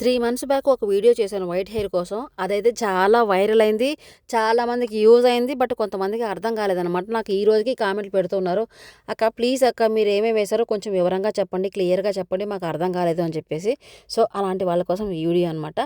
Three months back ఒక video చేశాను white hair కోసం. అదైతే చాలా వైరల్ అయింది. చాలామందికి యూజ్ అయింది. బట్ కొంతమందికి అర్థం కాలేదన్నమాట. నాకు ఈ రోజుకి కామెంట్లు పెడుతున్నారు. అక్క ప్లీజ్ అక్క మీరు ఏమేమి వేశారో కొంచెం వివరంగా చెప్పండి క్లియర్గా చెప్పండి. మాకు అర్థం కాలేదు అని చెప్పేసి. సో అలాంటి వాళ్ళ కోసం వీడియో అనమాట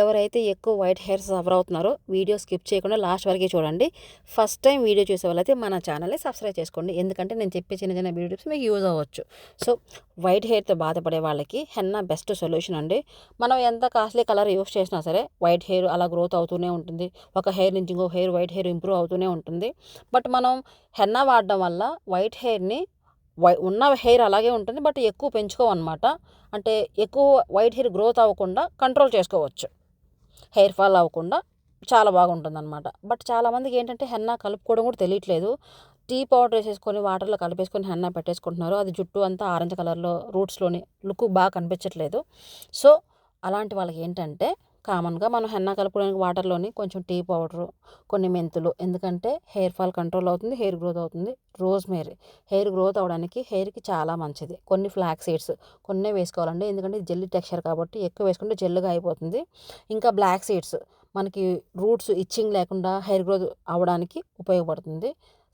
ఎవరైతే ఎక్కువ వైట్ హెయిర్ సఫర్ అవుతున్నారో వీడియో స్కిప్ చేయకుండా లాస్ట్ వరకు చూడండి. ఫస్ట్ టైం వీడియో చూసే వాళ్ళైతే మన ఛానల్ని సబ్స్క్రైబ్ చేసుకోండి. ఎందుకంటే నేను చెప్పే చిన్న చిన్న వీడియోస్ మీకు యూజ్ అవ్వచ్చు. సో వైట్ హెయిర్తో బాధపడే వాళ్ళకి హెన్నా బెస్ట్ సొల్యూషన్ అండి. మనం ఎంత కాస్ట్లీ కలర్ యూస్ చేసినా సరే వైట్ హెయిర్ అలా గ్రోత్ అవుతూనే ఉంటుంది. ఒక హెయిర్ నుంచి ఇంకో హెయిర్ వైట్ హెయిర్ ఇంప్రూవ్ అవుతూనే ఉంటుంది. బట్ మనం హెన్నా వాడడం వల్ల వైట్ హెయిర్ని వై ఉన్న హెయిర్ అలాగే ఉంటుంది. బట్ ఎక్కువ పెంచుకోవన్నమాట. అంటే ఎక్కువ వైట్ హెయిర్ గ్రోత్ అవ్వకుండా కంట్రోల్ చేసుకోవచ్చు. హెయిర్ ఫాల్ అవ్వకుండా చాలా బాగుంటుంది అనమాట బట్ చాలామందికి ఏంటంటే హెన్నా కలుపుకోవడం కూడా తెలియట్లేదు. టీ పౌడర్ వేసేసుకొని వాటర్లో కలిపేసుకొని హెన్న పెట్టేసుకుంటున్నారు. అది జుట్టు అంతా ఆరెంజ్ కలర్లో రూట్స్లోని లుక్ బాగా కనిపించట్లేదు. సో అలాంటి వాళ్ళకి ఏంటంటే కామన్గా మనం హెన్న కలుపుకోవడానికి వాటర్లోని కొంచెం టీ పౌడరు కొన్ని మెంతులు ఎందుకంటే హెయిర్ ఫాల్ కంట్రోల్ అవుతుంది హెయిర్ గ్రోత్ అవుతుంది. రోజ్ మేరీ హెయిర్ గ్రోత్ అవడానికి హెయిర్కి చాలా మంచిది. కొన్ని ఫ్లాక్ సీడ్స్ కొన్ని వేసుకోవాలండి ఎందుకంటే జెల్లీ టెక్స్చర్ కాబట్టి ఎక్కువ వేసుకుంటే జెల్లుగా అయిపోతుంది. ఇంకా బ్లాక్ సీడ్స్ మనకి రూట్స్ ఇచ్చింగ్ లేకుండా హెయిర్ గ్రోత్ అవ్వడానికి ఉపయోగపడుతుంది.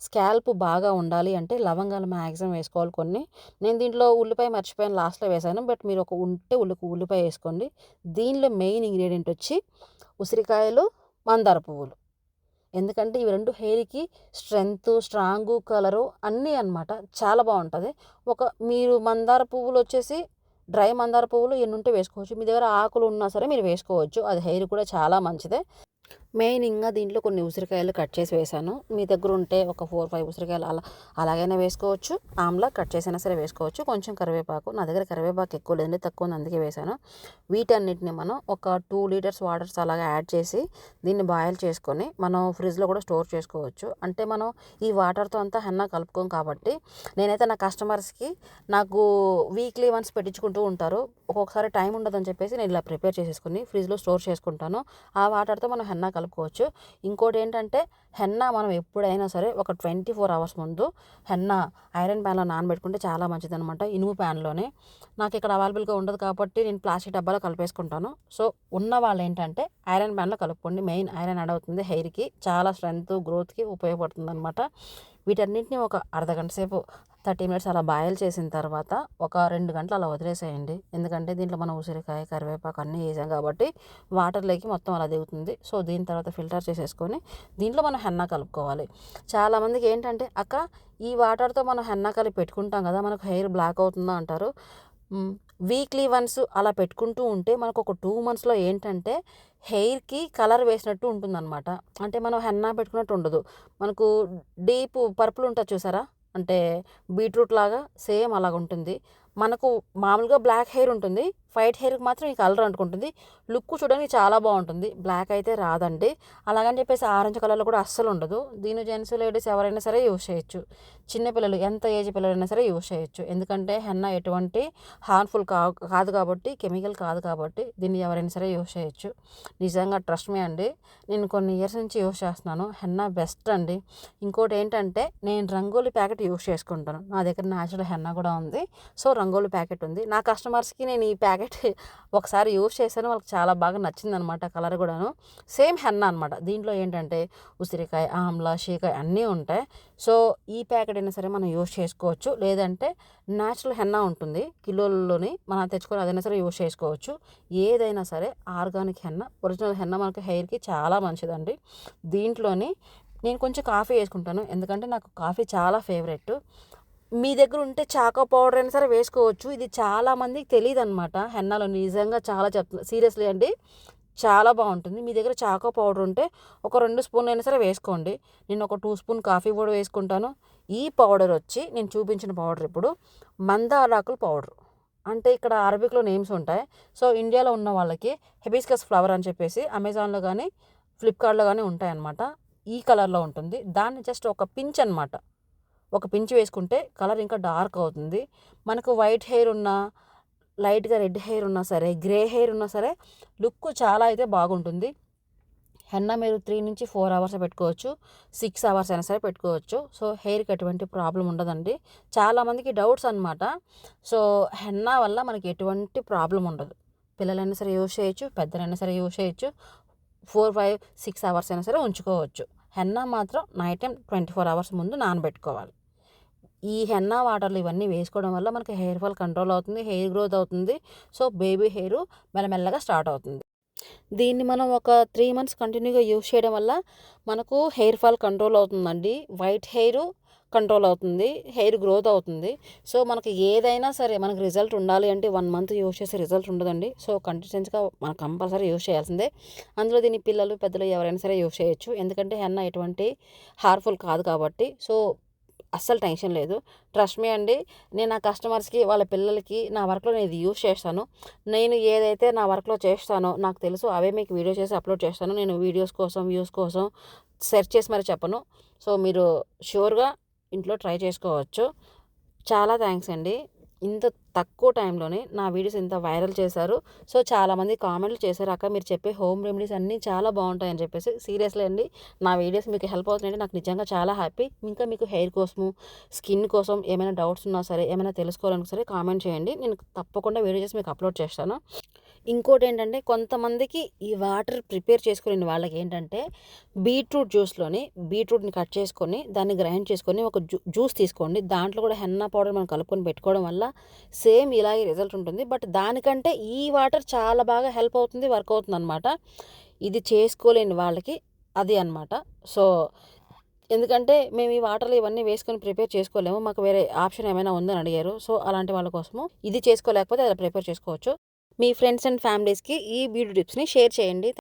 స్కాల్ప్ బాగా ఉండాలి అంటే లవంగాలు మ్యాక్సిమం వేసుకోవాలి కొన్ని. నేను దీంట్లో ఉల్లిపాయ మర్చిపోయాను లాస్ట్లో వేసాను. బట్ మీరు ఒక ఉంటే ఉల్లికి ఉల్లిపాయ వేసుకోండి. దీనిలో మెయిన్ ఇంగ్రీడియంట్ వచ్చి ఉసిరికాయలు మందార పువ్వులు. ఎందుకంటే ఇవి రెండు హెయిర్కి స్ట్రెంగ్త్ స్ట్రాంగ్ కలరు అన్నీ అనమాట చాలా బాగుంటుంది. ఒక మీరు మందార పువ్వులు వచ్చేసి డ్రై మందార పువ్వులు ఎన్ని ఉంటే వేసుకోవచ్చు. మీ దగ్గర ఆకులు ఉన్నా సరే మీరు వేసుకోవచ్చు. అది హెయిర్ కూడా చాలా మంచిదే. మెయిన్ ఇంకా దీంట్లో కొన్ని ఉసిరికాయలు కట్ చేసి వేసాను మీ దగ్గర ఉంటే ఒక ఫోర్ ఫైవ్ ఉసిరికాయలు అలా అలాగైనా వేసుకోవచ్చు. ఆమ్లా కట్ చేసినా సరే వేసుకోవచ్చు. కొంచెం కరివేపాకు నా దగ్గర కరివేపాకు ఎక్కువ లేదండి తక్కువ ఉంది అందుకే వేసాను వీటన్నిటిని మనం ఒక టూ లీటర్స్ వాటర్స్ అలాగా యాడ్ చేసి దీన్ని బాయిల్ చేసుకొని మనం ఫ్రిడ్జ్లో కూడా స్టోర్ చేసుకోవచ్చు. అంటే మనం ఈ వాటర్తో అంతా హెన్నా కలుపుకోం కాబట్టి నేనైతే నా కస్టమర్స్కి నాకు వీక్లీ వన్స్ పెట్టించుకుంటూ ఉంటారు. ఒక్కొక్కసారి టైం ఉండదని చెప్పేసి నేను ఇలా ప్రిపేర్ చేసేసుకుని ఫ్రిడ్జ్లో స్టోర్ చేసుకుంటాను. ఆ వాటర్తో మనం హెన్నా కలుపుకోవచ్చు. ఇంకోటి ఏంటంటే హెన్నా మనం ఎప్పుడైనా సరే ఒక ట్వంటీ ఫోర్ అవర్స్ ముందు హెన్నా ఐరన్ ప్యాన్లో నానబెట్టుకుంటే చాలా మంచిది అనమాట ఇనుము ప్యాన్లోనే. నాకు ఇక్కడ అవైలబుల్గా ఉండదు కాబట్టి నేను ప్లాస్టిక్ డబ్బాలో కలిపేసుకుంటాను. సో ఉన్న వాళ్ళు ఏంటంటే ఐరన్ ప్యాన్లో కలుపుకోండి. మెయిన్ ఐరన్ యాడ్ అవుతుంది హెయిర్కి చాలా స్ట్రెంగ్త్ గ్రోత్కి ఉపయోగపడుతుంది అనమాట వీటన్నింటిని ఒక అర్ధగంట సేపు థర్టీ మినిట్స్ అలా బాయిల్ చేసిన తర్వాత ఒక రెండు గంటలు అలా వదిలేసేయండి. ఎందుకంటే దీంట్లో మనం ఉసిరికాయ కరివేపాకు అన్నీ వేసాం కాబట్టి వాటర్లోకి మొత్తం అలా దిగుతుంది. సో దీని తర్వాత ఫిల్టర్ చేసేసుకొని దీంట్లో మనం హెన్నా కలుపుకోవాలి. చాలామందికి ఏంటంటే అక్క ఈ వాటర్తో మనం హెన్నా కలిపి పెట్టుకుంటాం కదా మనకు హెయిర్ బ్లాక్ అవుతుందా అంటారు. వీక్లీ వన్స్ అలా పెట్టుకుంటూ ఉంటే మనకు ఒక టూ మంత్స్లో ఏంటంటే హెయిర్కి కలర్ వేసినట్టు ఉంటుందన్నమాట. అంటే మనం హెన్నా పెట్టుకున్నట్టు ఉండదు. మనకు డీప్ పర్పుల్ ఉంటుంది చూసారా? అంటే బీట్రూట్ లాగా సేమ్ అలాగ ఉంటుంది మనకు మామూలుగా బ్లాక్ హెయిర్ ఉంటుంది. వైట్ హెయిర్కి మాత్రం ఈ కలర్ అంటుకుంటుంది లుక్ చూడడానికి చాలా బాగుంటుంది. బ్లాక్ అయితే రాదండి. అలాగని చెప్పేసి ఆరెంజ్ కలర్లో కూడా అస్సలు ఉండదు. దీని జెంట్స్ లేడీస్ ఎవరైనా సరే యూస్ చేయొచ్చు. చిన్నపిల్లలు ఎంత ఏజ్ పిల్లలైనా సరే యూస్ చేయొచ్చు. ఎందుకంటే హెన్న ఎటువంటి హార్మ్ఫుల్ కా కాదు కాబట్టి కెమికల్ కాదు కాబట్టి దీన్ని ఎవరైనా సరే యూస్ చేయొచ్చు. నిజంగా ట్రస్ట్ మీ అండి. నేను కొన్ని ఇయర్స్ నుంచి యూస్ చేస్తున్నాను. హెన్న బెస్ట్ అండి. ఇంకోటి ఏంటంటే నేను రంగోలి ప్యాకెట్ యూస్ చేసుకుంటాను. నా దగ్గర న్యాచురల్ హెన్న కూడా ఉంది. సో రంగోలు ప్యాకెట్ ఉంది. నా కస్టమర్స్కి నేను ఈ ప్యాకెట్ ఒకసారి యూస్ చేశాను. వాళ్ళకి చాలా బాగా నచ్చింది అనమాట కలర్ కూడాను. సేమ్ హెన్న అనమాట దీంట్లో ఏంటంటే ఉసిరికాయ ఆమ్లా షీకాయ అన్నీ ఉంటాయి. సో ఈ ప్యాకెట్ అయినా సరే మనం యూస్ చేసుకోవచ్చు. లేదంటే న్యాచురల్ హెన్న ఉంటుంది. కిలోల్లోని మనం తెచ్చుకొని అదైనా సరే యూస్ చేసుకోవచ్చు. ఏదైనా సరే ఆర్గానిక్ హెన్న ఒరిజినల్ హెన్న మనకి హెయిర్కి చాలా మంచిదండి. దీంట్లోని నేను కొంచెం కాఫీ వేసుకుంటాను. ఎందుకంటే నాకు కాఫీ చాలా ఫేవరెట్ మీ దగ్గర ఉంటే చాకో పౌడర్ అయినా సరే వేసుకోవచ్చు. ఇది చాలా మందికి తెలియదు అనమాట హెన్నాలో నిజంగా చాలా చెప్తున్నా సీరియస్లీ అండి. చాలా బాగుంటుంది. మీ దగ్గర చాకో పౌడర్ ఉంటే ఒక రెండు స్పూన్ అయినా సరే వేసుకోండి. నేను ఒక టూ స్పూన్ కాఫీ కూడా వేసుకుంటాను. ఈ పౌడర్ వచ్చి నేను చూపించిన పౌడర్ ఇప్పుడు మందారాకుల పౌడర్. అంటే ఇక్కడ అరబిక్లో నేమ్స్ ఉంటాయి. సో ఇండియాలో ఉన్న వాళ్ళకి హెబిస్కస్ ఫ్లవర్ అని చెప్పేసి అమెజాన్లో కానీ ఫ్లిప్కార్ట్లో కానీ ఉంటాయన్నమాట. ఈ కలర్లో ఉంటుంది. దాన్ని జస్ట్ ఒక పించ్ అనమాట ఒక పించ్ వేసుకుంటే కలర్ ఇంకా డార్క్ అవుతుంది. మనకు వైట్ హెయిర్ ఉన్నా లైట్గా రెడ్ హెయిర్ ఉన్నా సరే గ్రే హెయిర్ ఉన్నా సరే లుక్ చాలా అయితే బాగుంటుంది. హెన్న మీరు త్రీ నుంచి ఫోర్ అవర్స్ పెట్టుకోవచ్చు సిక్స్ అవర్స్ అయినా సరే పెట్టుకోవచ్చు. సో హెయిర్కి ఎటువంటి ప్రాబ్లం ఉండదండి. చాలామందికి డౌట్స్ అనమాట సో హెన్నా వల్ల మనకి ఎటువంటి ప్రాబ్లం ఉండదు. పిల్లలైనా సరే యూస్ చేయొచ్చు పెద్దలైనా సరే యూస్ చేయొచ్చు. ఫోర్ ఫైవ్ సిక్స్ అవర్స్ అయినా సరే ఉంచుకోవచ్చు. హెన్నా మాత్రం night time twenty four hours ముందు నానబెట్టుకోవాలి. ఈ హెన్నా వాటర్లు ఇవన్నీ వేసుకోవడం వల్ల మనకి హెయిర్ ఫాల్ కంట్రోల్ అవుతుంది హెయిర్ గ్రోత్ అవుతుంది. సో బేబీ హెయిర్ మెల్లమెల్లగా స్టార్ట్ అవుతుంది. దీన్ని మనం ఒక త్రీ మంత్స్ కంటిన్యూగా యూస్ చేయడం వల్ల మనకు హెయిర్ ఫాల్ కంట్రోల్ అవుతుందండి. వైట్ హెయిర్ కంట్రోల్ అవుతుంది హెయిర్ గ్రోత్ అవుతుంది. సో మనకి ఏదైనా సరే మనకి రిజల్ట్ ఉండాలి అంటే వన్ మంత్ యూస్ చేసే రిజల్ట్ ఉండదండి. సో కంటిన్యూస్గా మనం కంపల్సరీ యూస్ చేయాల్సిందే. అందులో దీని పిల్లలు పెద్దలు ఎవరైనా సరే యూస్ చేయొచ్చు. ఎందుకంటే హెన్న ఎటువంటి హార్మ్ఫుల్ కాదు కాబట్టి. సో అస్సలు టెన్షన్ లేదు. ట్రస్ట్ మీ అండి నేను నా కస్టమర్స్కి వాళ్ళ పిల్లలకి నా వర్క్లో నేను ఇది యూస్ చేస్తాను. నేను ఏదైతే నా వర్క్లో చేస్తానో నాకు తెలుసు అవే మీకు వీడియో చేసి అప్లోడ్ చేస్తాను. నేను వీడియోస్ కోసం వ్యూస్ కోసం సెర్చ్ చేసి మరి చెప్పను. సో మీరు షూర్గా ఇంట్లో ట్రై చేసుకోవచ్చు. చాలా థ్యాంక్స్ అండి. ఇంత తక్కువ టైంలోనే నా వీడియోస్ ఇంత వైరల్ చేశారు. సో చాలామంది కామెంట్లు చేశారు అక్క మీరు చెప్పే హోమ్ రెమెడీస్ అన్నీ చాలా బాగుంటాయని చెప్పేసి. సీరియస్లీ అండి నా వీడియోస్ మీకు హెల్ప్ అవుతున్నాయంటే నాకు నిజంగా చాలా హ్యాపీ. ఇంకా మీకు హెయిర్ కోసము స్కిన్ కోసం ఏమైనా డౌట్స్ ఉన్నా సరే ఏమైనా తెలుసుకోవాలని సరే కామెంట్ చేయండి. నేను తప్పకుండా వీడియో చేసి మీకు అప్లోడ్ చేస్తాను. ఇంకోటి ఏంటంటే కొంతమందికి ఈ వాటర్ ప్రిపేర్ చేసుకునే వాళ్ళకి ఏంటంటే బీట్రూట్ జ్యూస్లోని బీట్రూట్ని కట్ చేసుకొని దాన్ని గ్రైండ్ చేసుకొని ఒక జ్యూస్ తీసుకోండి. దాంట్లో కూడా హెన్నా పౌడర్ మనం కలుపుకొని పెట్టుకోవడం వల్ల సేమ్ ఇలాగే రిజల్ట్ ఉంటుంది. బట్ దానికంటే ఈ వాటర్ చాలా బాగా హెల్ప్ అవుతుంది వర్క్ అవుతుంది అనమాట ఇది చేసుకోలేని వాళ్ళకి అది అనమాట సో ఎందుకంటే మేము ఈ వాటర్లు ఇవన్నీ వేసుకొని ప్రిపేర్ చేసుకోలేము. మాకు వేరే ఆప్షన్ ఏమైనా ఉందని అడిగారు. సో అలాంటి వాళ్ళ కోసము ఇది చేసుకోలేకపోతే అది ప్రిపేర్ చేసుకోవచ్చు. మీ ఫ్రెండ్స్ అండ్ ఫ్యామిలీస్కి ఈ బ్యూటీ టిప్స్ని షేర్ చేయండి.